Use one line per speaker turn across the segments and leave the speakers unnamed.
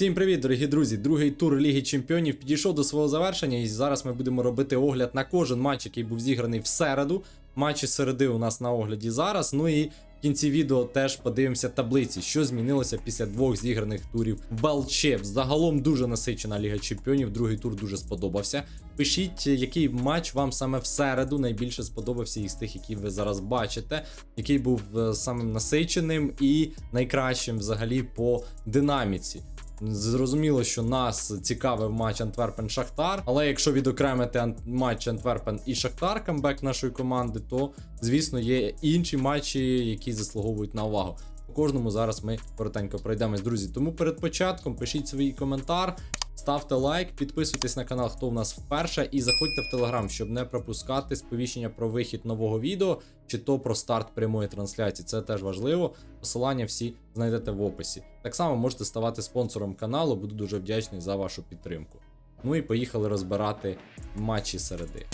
Всім привіт, дорогі друзі! Другий тур Ліги Чемпіонів підійшов до свого завершення, і зараз ми будемо робити огляд на кожен матч, який був зіграний в середу. Матчі середи у нас на огляді зараз. Ну і в кінці відео теж подивимося таблиці, що змінилося після двох зіграних турів в ЛЧ. Загалом дуже насичена Ліга Чемпіонів. Другий тур дуже сподобався. Пишіть, який матч вам саме в середу найбільше сподобався із тих, які ви зараз бачите, який був е, самим насиченим і найкращим взагалі по динаміці. Зрозуміло, що нас цікавив матч Антверпен Шахтар. Але якщо відокремити матч Антверпен і Шахтар, камбек нашої команди, то звісно є інші матчі, які заслуговують на увагу. По кожному зараз ми коротенько пройдемось, друзі. Тому перед початком пишіть свій коментар. Ставте лайк, підписуйтесь на канал, хто в нас вперше, і заходьте в телеграм, щоб не пропускати сповіщення про вихід нового відео, чи то про старт прямої трансляції. Це теж важливо. Посилання всі знайдете в описі. Так само можете ставати спонсором каналу, буду дуже вдячний за вашу підтримку. Ну і поїхали розбирати матчі середи.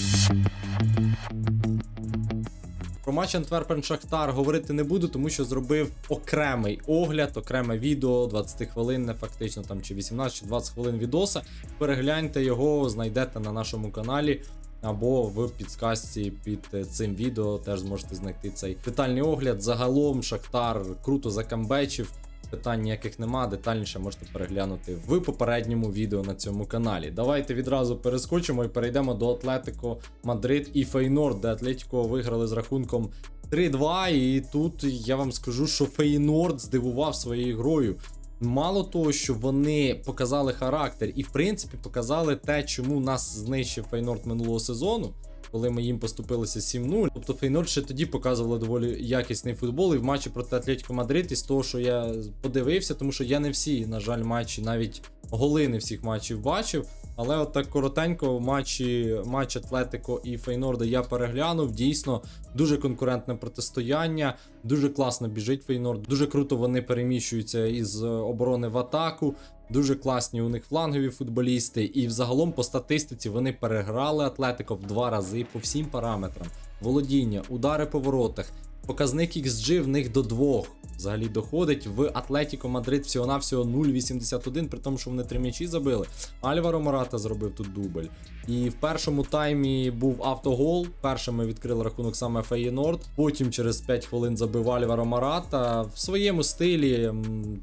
Матч Антверпен Шахтар говорити не буду, тому що зробив окремий огляд, окреме відео, 20 хвилин, фактично там чи 18 чи 20 хвилин відоса. Перегляньте його, знайдете на нашому каналі. Або в підсказці під е, цим відео теж зможете знайти цей детальний огляд. Загалом Шахтар круто закамбечив. Питань ніяких нема, детальніше можете переглянути в попередньому відео на цьому каналі. Давайте відразу перескочимо і перейдемо до Атлетико Мадрид і Фейнорд, де Атлетико виграли з рахунком 3-2. І тут я вам скажу, що Фейнорд здивував своєю грою. Мало того, що вони показали характер і, в принципі, показали те, чому нас знищив Фейнорд минулого сезону, коли ми їм поступилися 7-0. Тобто Фейнорд ще тоді показували доволі якісний футбол і в матчі проти Атлетико Мадрид, із того, що я подивився, тому що я не всі, на жаль, матчі, навіть голи не всіх матчів бачив. Але от так коротенько матчі, матч Атлетико і Фейнорда я переглянув. Дійсно, дуже конкурентне протистояння, дуже класно біжить Фейнорд, дуже круто вони переміщуються із оборони в атаку. Дуже класні у них флангові футболісти, і взагалом по статистиці вони переграли Атлетико в два рази по всім параметрам: володіння, удари по воротах, показник XG в них до двох. Взагалі доходить в Атлетіко Мадрид всього-навсього 0,81, при тому, що вони три м'ячі забили. Альваро Мората зробив тут дубль. І в першому таймі був автогол. Першими відкрили рахунок саме Феєнорд. Потім через 5 хвилин забив Альваро Марата. В своєму стилі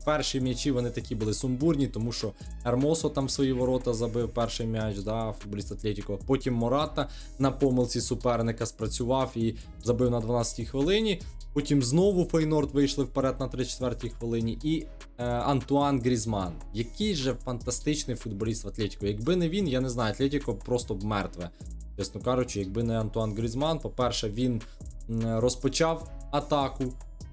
перші м'ячі вони такі були сумбурні, тому що Ермосо там в свої ворота забив перший м'яч, да, футболіст Атлетіко. Потім Мората на помилці суперника спрацював і забив на 12-й хвилині. Потім знову Фейнорд вийшли вперед на 34-й хвилині. І е, Антуан Грізман. Який же фантастичний футболіст в Атлетіко. Якби не він, я не знаю, Атлетіко просто б мертве. Чесно кажучи, якби не Антуан Грізман, по-перше, він розпочав атаку,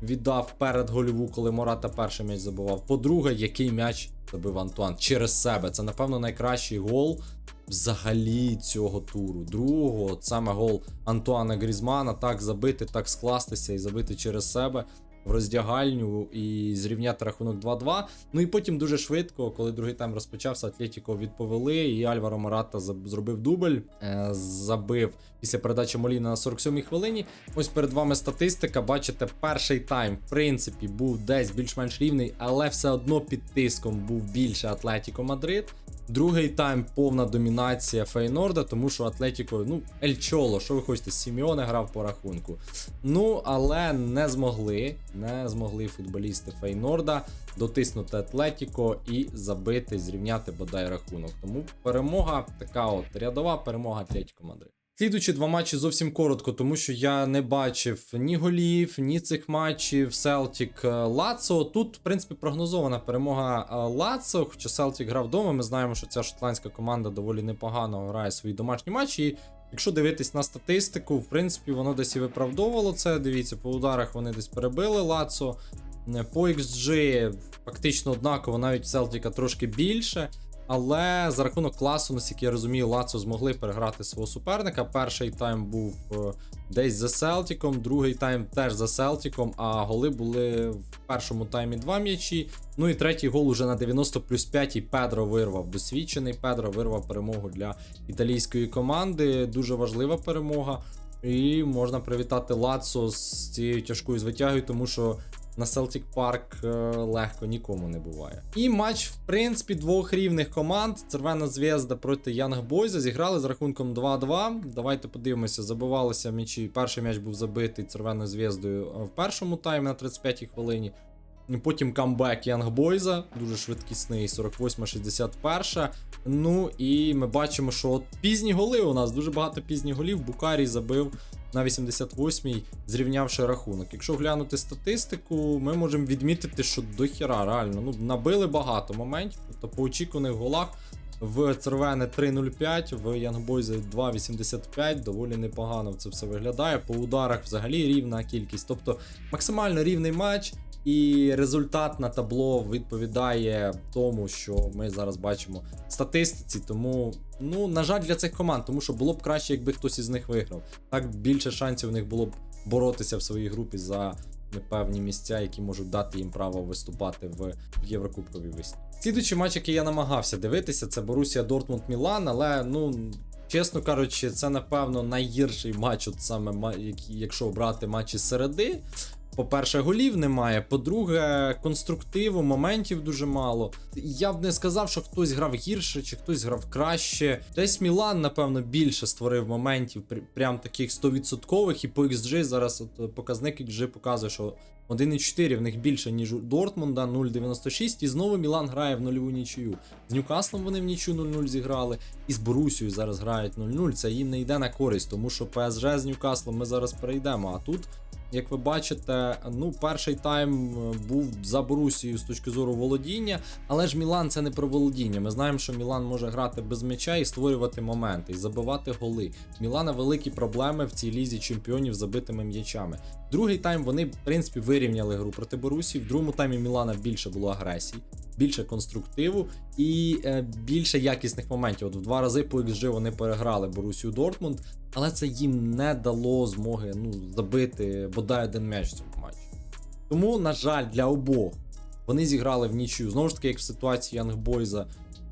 віддав перед гольову, коли Мората перший м'яч забивав. По-друге, який м'яч забив Антуан через себе. Це, напевно, найкращий гол взагалі цього туру. Другого, саме гол Антуана Грізмана, так забити, так скластися і забити через себе в роздягальню і зрівняти рахунок 2-2. Ну і потім дуже швидко, коли другий тайм розпочався, Атлетіко відповели, і Альваро Марата зробив дубль, е, забив після передачі Моліна на 47-й хвилині. Ось перед вами статистика. Бачите, перший тайм, в принципі, був десь більш-менш рівний, але все одно під тиском був більше Атлетіко Мадрид. Другий тайм повна домінація Фейнорда, тому що Атлетіко, ну, Ель Чоло, що ви хочете, Сіміоне грав по рахунку. Ну, але не змогли, не змогли футболісти Фейнорда дотиснути Атлетіко і забити, зрівняти бодай рахунок. Тому перемога така от рядова перемога Атлетіко Мадрид. Слідуючі два матчі зовсім коротко, тому що я не бачив ні голів, ні цих матчів. Селтік Лацо. Тут, в принципі, прогнозована перемога е, Лацо. Хоча Селтік грав вдома. Ми знаємо, що ця шотландська команда доволі непогано грає свої домашні матчі. І якщо дивитись на статистику, в принципі, воно десь і виправдовувало це. Дивіться, по ударах вони десь перебили Лацо. Е, По XG фактично однаково, навіть Селтіка трошки більше. Але за рахунок класу, наскільки я розумію, Лацо змогли переграти свого суперника. Перший тайм був е, десь за Селтіком, другий тайм теж за Селтіком, а голи були в першому таймі два м'ячі. Ну і третій гол уже на 90 плюс 5 і Педро вирвав. Досвідчений Педро вирвав перемогу для італійської команди. Дуже важлива перемога. І можна привітати Лацо з цією тяжкою звитягою, тому що на Park е, легко нікому не буває. І матч, в принципі, двох рівних команд. Червона зв'язда проти Янг Бойза зіграли з рахунком 2-2. Давайте подивимося, забивалися м'ячі. Перший м'яч був забитий червоною зв'яздою в першому таймі на 35-й хвилині. Потім камбек Янг Бойза, дуже швидкісний, 48-61. Ну і ми бачимо, що от пізні голи у нас дуже багато пізніх голів. Букарій забив на 88-й, зрівнявши рахунок. Якщо глянути статистику, ми можемо відмітити, що дохера реально ну, набили багато моментів. Тобто по очікуваних голах в Цервене 3.05, в Янгбойзе 2.85, доволі непогано це все виглядає. По ударах взагалі рівна кількість. Тобто максимально рівний матч. І результат на табло відповідає тому, що ми зараз бачимо статистиці. Тому, ну, на жаль, для цих команд, тому що було б краще, якби хтось із них виграв. Так більше шансів у них було б боротися в своїй групі за певні місця, які можуть дати їм право виступати в Єврокубковій весні. Слідуючий матч, який я намагався дивитися, це Борусія Дортмунд Мілан, але ну. Чесно кажучи, це напевно найгірший матч, от саме якщо брати матчі середи. По-перше, голів немає. По-друге, конструктиву, моментів дуже мало. Я б не сказав, що хтось грав гірше чи хтось грав краще. Десь Мілан, напевно, більше створив моментів, прям таких 100%. І по XG зараз от, е, показник XG показує, що 1,4 в них більше, ніж у Дортмунда, 0,96. І знову Мілан грає в нульову нічию. З Ньюкаслом вони в нічю 0-0 зіграли, і з Борусією зараз грають 0-0. Це їм не йде на користь, тому що ПСЖ з Ньюкаслом ми зараз перейдемо. А тут як ви бачите, ну перший тайм е, був за Борусією з точки зору володіння, але ж Мілан це не про володіння. Ми знаємо, що Мілан може грати без м'яча і створювати моменти, і забивати голи. Мілана великі проблеми в цій лізі чемпіонів забитими м'ячами. Другий тайм вони, в принципі, вирівняли гру проти Борусії. В другому таймі Мілана більше було агресії, більше конструктиву і е, більше якісних моментів. От в два рази по XG вони переграли Борусію Дортмунд, але це їм не дало змоги ну, забити бодай один м'яч в цьому матчі. Тому, на жаль, для обох вони зіграли в нічию. Знову ж таки, як в ситуації Янгбойза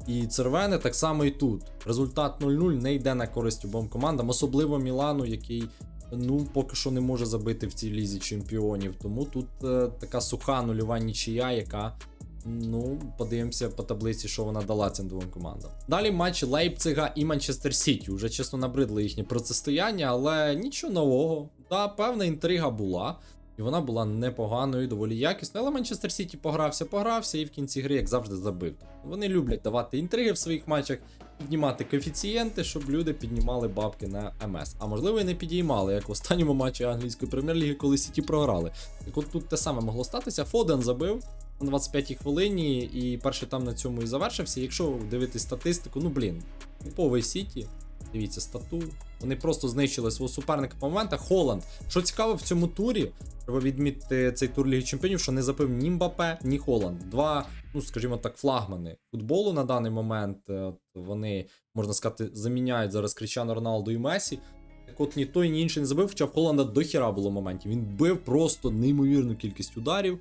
і Цервени, так само і тут. Результат 0-0 не йде на користь обом командам, особливо Мілану, який ну поки що не може забити в цій лізі чемпіонів. Тому тут е, така суха нульова нічия, яка. Ну, подивимося по таблиці, що вона дала цим двом командам. Далі матч Лейпцига і Манчестер Сіті. Уже чесно набридло їхнє протистояння, але нічого нового. Та певна інтрига була. І вона була непоганою, доволі якісною. Але Манчестер Сіті погрався, погрався і в кінці гри, як завжди, забив. Вони люблять давати інтриги в своїх матчах, піднімати коефіцієнти, щоб люди піднімали бабки на МС. А можливо і не підіймали, як в останньому матчі англійської прем'єр-ліги, коли Сіті програли. Так от тут те саме могло статися. Фоден забив на 25-й хвилині, і перший там на цьому і завершився. Якщо дивитись статистику, ну блін, типовий Сіті. Дивіться, стату. Вони просто знищили свого суперника по моментах. Холланд. Що цікаво в цьому турі, треба відмітити цей тур Ліги Чемпіонів, що не забив ні Мбапе, ні Холланд. Два, ну скажімо так, флагмани футболу на даний момент. Е, Вони, можна сказати, заміняють зараз Кріщану Роналду і Месі. Так от ні той, ні інший не забив, хоча в Холланда до хіра було моментів. Він бив просто неймовірну кількість ударів.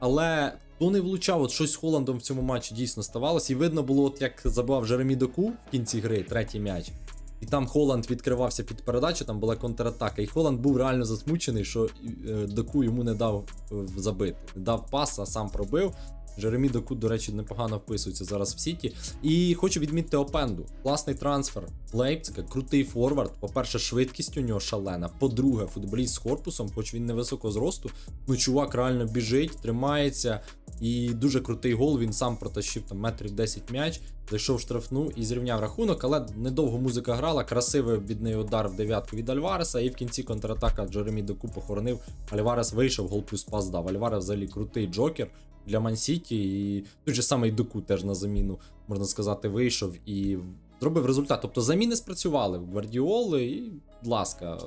Але то не влучав, от щось з Холландом в цьому матчі дійсно ставалося. І видно було, от як забивав Жеремі Доку в кінці гри, третій м'яч. І там Холланд відкривався під передачу, там була контратака. І Холланд був реально засмучений, що е, Доку йому не дав е, забити. Дав пас, а сам пробив. Джеремі Доку, до речі, непогано вписується зараз в Сіті. І хочу відмітити Опенду. Класний трансфер. Лейпцига, крутий форвард. По-перше, швидкість у нього шалена. По-друге, футболіст з корпусом, хоч він невисокого зросту. Ну, чувак реально біжить, тримається. І дуже крутий гол. Він сам протащив там метрів 10 м'яч, зайшов штрафну і зрівняв рахунок, але недовго музика грала. Красивий від неї удар в дев'ятку від Альвареса. І в кінці контратака Джеремі Доку похоронив. Альварес вийшов, гол плюс пас дав. Альварес взагалі крутий джокер для Мансіті. І той же самий Доку теж на заміну, можна сказати, вийшов і зробив результат. Тобто заміни спрацювали в Гвардіоли, і, будь ласка,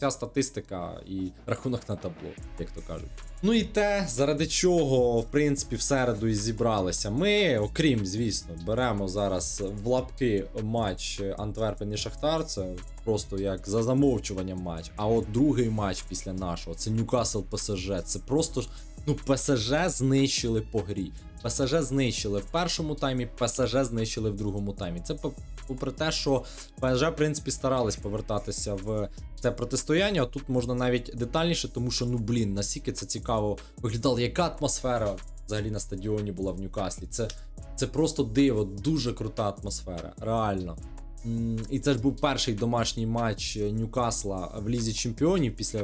ця статистика і рахунок на табло, як то кажуть. Ну і те, заради чого, в принципі, в середу і зібралися. Ми, окрім, звісно, беремо зараз в лапки матч Антверпен і Шахтар. Це просто як за замовчуванням матч. А от другий матч після нашого це Ньюкасл ПСЖ. Це просто ну ПСЖ знищили по грі. ПСЖ знищили в першому таймі, ПСЖ знищили в другому таймі. Це попри те, що ПСЖ, в принципі, старались повертатися в це протистояння. Тут можна навіть детальніше, тому що, ну блін, настільки це цікаво виглядало, яка атмосфера взагалі на стадіоні була в Ньюкаслі. Це, це просто диво, дуже крута атмосфера, реально. І це ж був перший домашній матч Ньюкасла в Лізі Чемпіонів після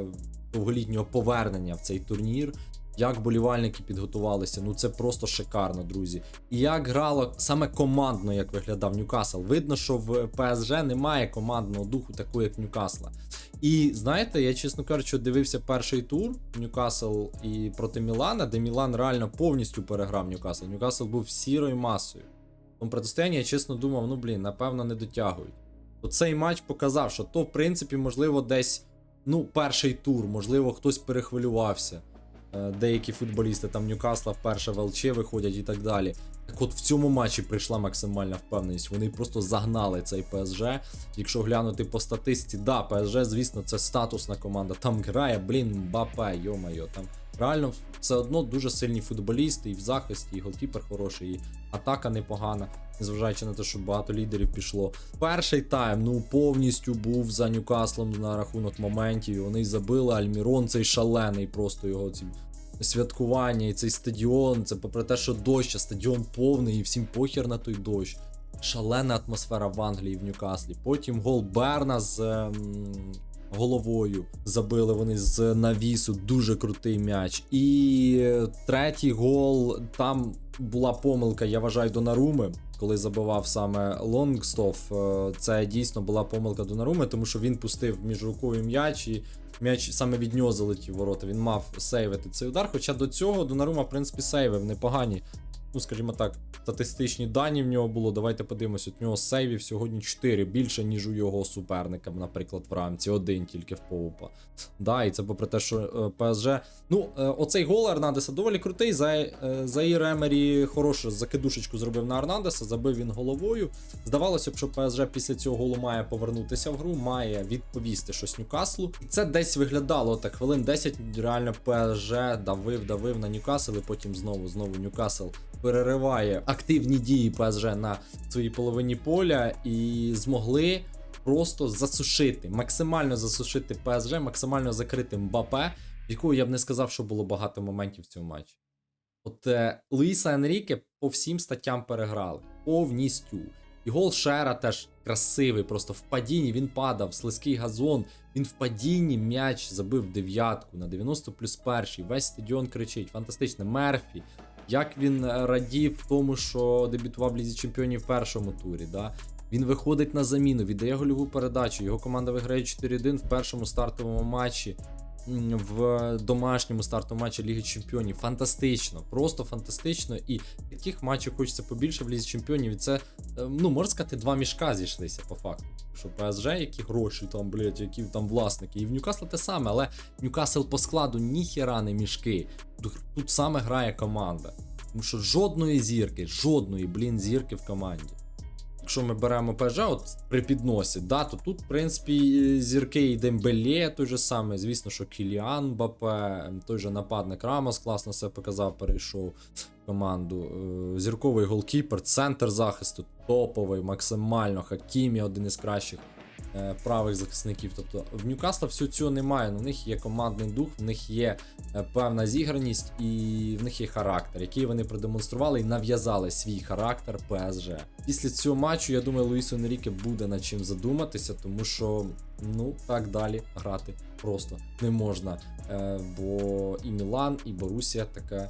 довголітнього повернення в цей турнір. Як болівальники підготувалися, ну це просто шикарно, друзі. І як грало саме командно, як виглядав Ньюкасл. Видно, що в ПСЖ немає командного духу, такого як Ньюкасла. І знаєте, я чесно кажучи, дивився перший тур Ньюкасл і проти Мілана, де Мілан реально повністю переграв Ньюкасл. Ньюкасл був сірою масою. Тому протистоянні я чесно думав, ну блін, напевно, не дотягують. То цей матч показав, що то, в принципі, можливо, десь ну, перший тур, можливо, хтось перехвилювався. Е, Деякі футболісти там Ньюкасла вперше в ЛЧ виходять і так далі. Так от в цьому матчі прийшла максимальна впевненість. Вони просто загнали цей ПСЖ. Якщо глянути по статистиці, да, ПСЖ, звісно, це статусна команда. Там грає, блін, Мбапе, йо-майо. Там реально все одно дуже сильні футболісти і в захисті, і голкіпер хороший, і атака непогана, незважаючи на те, що багато лідерів пішло. Перший тайм, ну повністю був за Ньюкаслом на рахунок моментів. Вони забили Альмірон, цей шалений, просто його ці святкування і цей стадіон. Це попри те, що дощ, а стадіон повний і всім похер на той дощ. Шалена атмосфера в Англії в Ньюкаслі. Потім гол Берна з ем, головою. Забили вони з навісу. Дуже крутий м'яч. І третій гол. Там була помилка, я вважаю, Донаруми. Коли забивав саме Лонгстов, Е, це дійсно була помилка Донаруми, тому що він пустив міжруковий м'яч і м'яч саме від нього залетів ворота. Він мав сейвити цей удар. Хоча до цього Донарума, в принципі, сейвив непогані. Ну, скажімо так, статистичні дані в нього було. Давайте подивимося. У нього сейвів сьогодні 4, більше, ніж у його суперника, наприклад, в рамці. Один тільки в Поупа. Да, і це попри те, що е, ПСЖ. Ну, е, оцей гол Арнандеса доволі крутий. За, е, Заїр Емері хорошу закидушечку зробив на Арнандеса, забив він головою. Здавалося б, що ПСЖ після цього голу має повернутися в гру, має відповісти щось Ньюкаслу. І це десь виглядало так. Хвилин 10 реально ПСЖ давив, давив на Ньюкасл, і потім знову знову Ньюкасл перериває активні дії ПСЖ на своїй половині поля і змогли просто засушити, максимально засушити ПСЖ, максимально закрити Мбапе, якого я б не сказав, що було багато моментів в цьому матчі. От е, Луїса Енріке по всім статтям переграли повністю. І гол Шера теж красивий, просто в падінні він падав, слизький газон. Він в падінні м'яч забив дев'ятку на 90 плюс перший. Весь стадіон кричить. Фантастично. Мерфі. Як він е, радів тому, що дебютував в Лізі Чемпіонів в першому турі. Да? Він виходить на заміну, віддає гольову передачу. Його команда виграє 4-1 в першому стартовому матчі. В домашньому стартовому матчі Ліги Чемпіонів. Фантастично, просто фантастично. І таких матчів хочеться побільше в Лізі Чемпіонів. І це, е, ну, можна сказати, два мішка зійшлися по факту. Що ПСЖ, які гроші там, блядь, які там власники. І в Ньюкасла те саме, але Ньюкасл по складу ніхіра не мішки. Тут саме грає команда. Тому що жодної зірки, жодної, блін, зірки в команді. Якщо ми беремо ПЖ, от при підносі, да, то тут, в принципі, зірки і Дембелє той же самий. Звісно, що Кіліан Бапе, той же нападник Рамос класно себе показав, перейшов в команду. Е, Зірковий голкіпер, центр захисту топовий, максимально. Хакімі один із кращих правих захисників. Тобто в Ньюкасла всього цього немає. ну, В них є командний дух, в них є е, певна зіграність і в них є характер, який вони продемонстрували і нав'язали свій характер ПСЖ. Після цього матчу, я думаю, Луїсу Енріке буде над чим задуматися, тому що ну так далі грати просто не можна. Е, бо і Мілан, і Борусія таке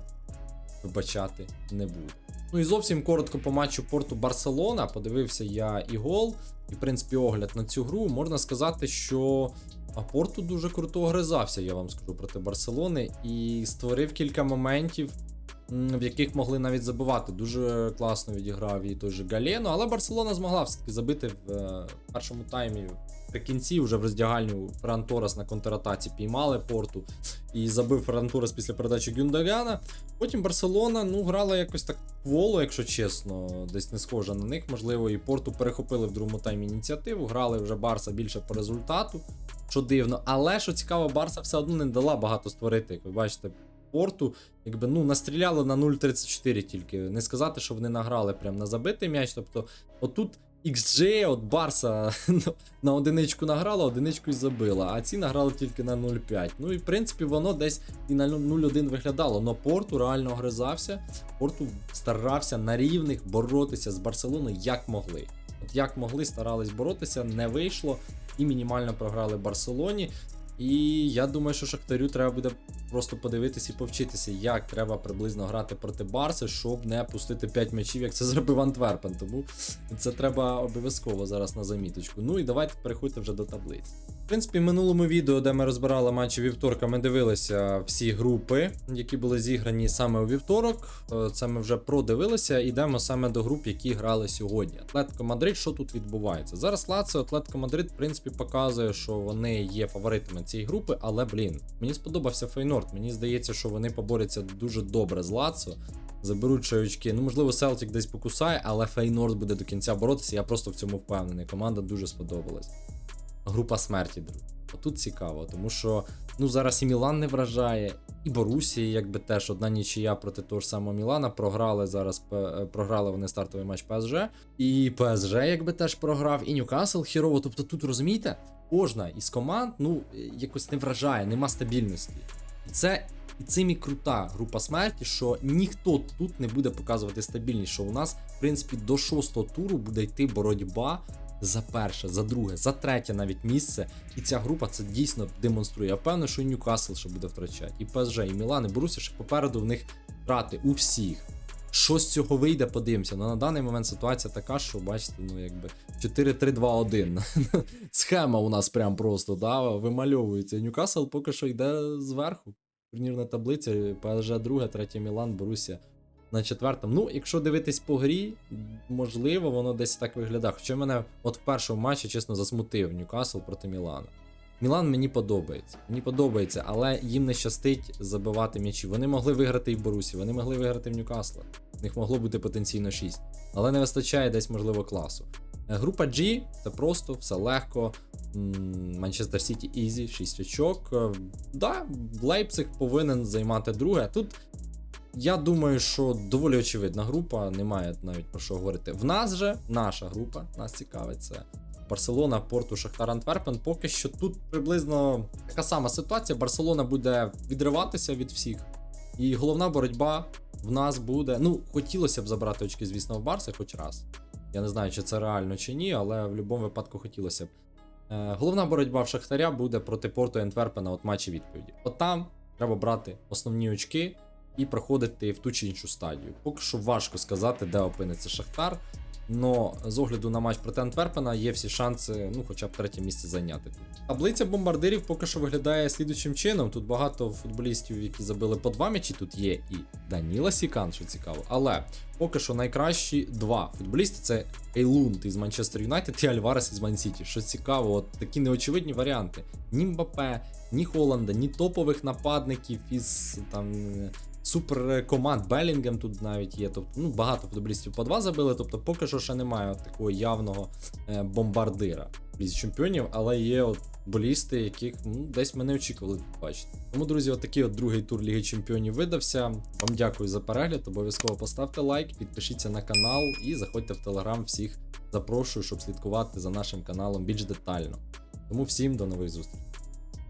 вибачати не буде. Ну і зовсім коротко по матчу Порту Барселона. Подивився я і гол, і в принципі огляд на цю гру. Можна сказати, що Порту дуже круто гризався, я вам скажу проти Барселони, і створив кілька моментів, в яких могли навіть забивати. Дуже класно відіграв і той же Галєно, але Барселона змогла все-таки забити в е, першому таймі. При кінці вже в роздягальню Ферран Торрес на контратаці піймали порту і забив Ферран Торрес після передачі Гюндагана. Потім Барселона ну, грала якось так кволо, якщо чесно, десь не схожа на них. Можливо, і Порту перехопили в другому таймі ініціативу. Грали вже Барса більше по результату, що дивно. Але що цікаво, Барса все одно не дала багато створити. Як ви бачите, Порту, якби ну настріляли на 0.34 тільки. Не сказати, що вони награли прям на забитий м'яч. Тобто, отут XG, от Барса на одиничку награла, одиничку і забила, а ці награли тільки на 0,5. Ну і в принципі воно десь і на 0,1 виглядало. Но Порту реально огризався. Порту старався на рівних боротися з Барселоною як могли. От як могли, старались боротися, не вийшло і мінімально програли Барселоні. І я думаю, що Шахтарю треба буде просто подивитися і повчитися, як треба приблизно грати проти Барси, щоб не пустити 5 м'ячів, як це зробив Антверпен. Тому це треба обов'язково зараз на заміточку. Ну і давайте переходьте вже до таблиць. В принципі, в минулому відео, де ми розбирали матчі вівторка, ми дивилися всі групи, які були зіграні саме у вівторок. Е, Це ми вже продивилися. Ідемо саме до груп, які грали сьогодні. Атлетико Мадрид, що тут відбувається? Зараз Лаціо, Атлетико Мадрид, в принципі, показує, що вони є фаворитами цієї групи, але блін, мені сподобався Фейнорд. Мені здається, що вони поборються дуже добре з Лаціо. Заберуть ще очки. Ну, можливо, Селтік десь покусає, але Фейнорд буде до кінця боротися. Я просто в цьому впевнений. Команда дуже сподобалась. Група смерті, друзі. Отут цікаво, тому що ну зараз і Мілан не вражає, і Борусія, якби теж одна нічия проти того ж самого Мілана. Програли зараз е, програли вони стартовий матч ПСЖ. І ПСЖ, якби теж програв, і Ньюкасл хірово. Тобто тут розумієте, кожна із команд ну якось не вражає, нема стабільності. І це. І цим і крута група смерті, що ніхто тут не буде показувати стабільність, що у нас, в принципі, до шостого туру буде йти боротьба за перше, за друге, за третє навіть місце. І ця група це дійсно демонструє. Я впевнений, що і Ньюкасл ще буде втрачати, і ПСЖ, і Мілан, і Борусsia, ще попереду в них втрати у всіх. Що з цього вийде, подивимося. Ну на даний момент ситуація така, що бачите, ну якби 4-3-2-1. Схема у нас прям просто да, вимальовується. Ньюкасл поки що йде зверху. Турнірна таблиця, ПСЖ друге, третє Мілан, Борусsia на четвертому. Ну, якщо дивитись по грі, можливо, воно десь так виглядає. Хоча мене от в першому матчі, чесно, засмутив Ньюкасл проти Мілана. Мілан мені подобається. Мені подобається, але їм не щастить забивати м'ячі. Вони могли виграти і в Борусі, вони могли виграти в Ньюкасла. В них могло бути потенційно 6. Але не вистачає десь, можливо, класу. Е, Група G це просто все легко. Манчестер Сіті Ізі, 6 очок. Е, Да, Лейпциг повинен займати друге. Тут я думаю, що доволі очевидна група, немає навіть про що говорити. В нас же наша група, нас цікавить це Барселона, Порту, Шахтар Антверпен. Поки що тут приблизно така сама ситуація. Барселона буде відриватися від всіх. І головна боротьба в нас буде. Ну, хотілося б забрати очки, звісно, в Барси хоч раз. Я не знаю, чи це реально чи ні, але в будь-якому випадку хотілося б. Е, головна боротьба в Шахтаря буде проти Порту і Антверпена от матчі відповіді. От там треба брати основні очки і проходити в ту чи іншу стадію. Поки що важко сказати, де опиниться Шахтар. Но з огляду на матч проти Антверпена є всі шанси, ну, хоча б третє місце зайняти. Таблиця бомбардирів поки що виглядає слідучим чином. Тут багато футболістів, які забили по два м'ячі, тут є і Даніла Сікан, що цікаво. Але поки що найкращі два футболісти це Ейлунд із Манчестер Юнайтед і Альварес із Ман-Сіті. Що цікаво, от такі неочевидні варіанти. Ні Мбапе, ні Холланда, ні топових нападників із там супер команд Белінгем тут навіть є. Тобто, ну багато футболістів по два забили. Тобто, поки що ще немає такого явного е, бомбардира з чемпіонів, але є от болісти, яких ну, десь ми не очікували бачити. Тому, друзі, от от другий тур Ліги Чемпіонів видався. Вам дякую за перегляд. Обов'язково поставте лайк, підпишіться на канал і заходьте в телеграм. Всіх запрошую, щоб слідкувати за нашим каналом більш детально. Тому всім до нових зустрічей.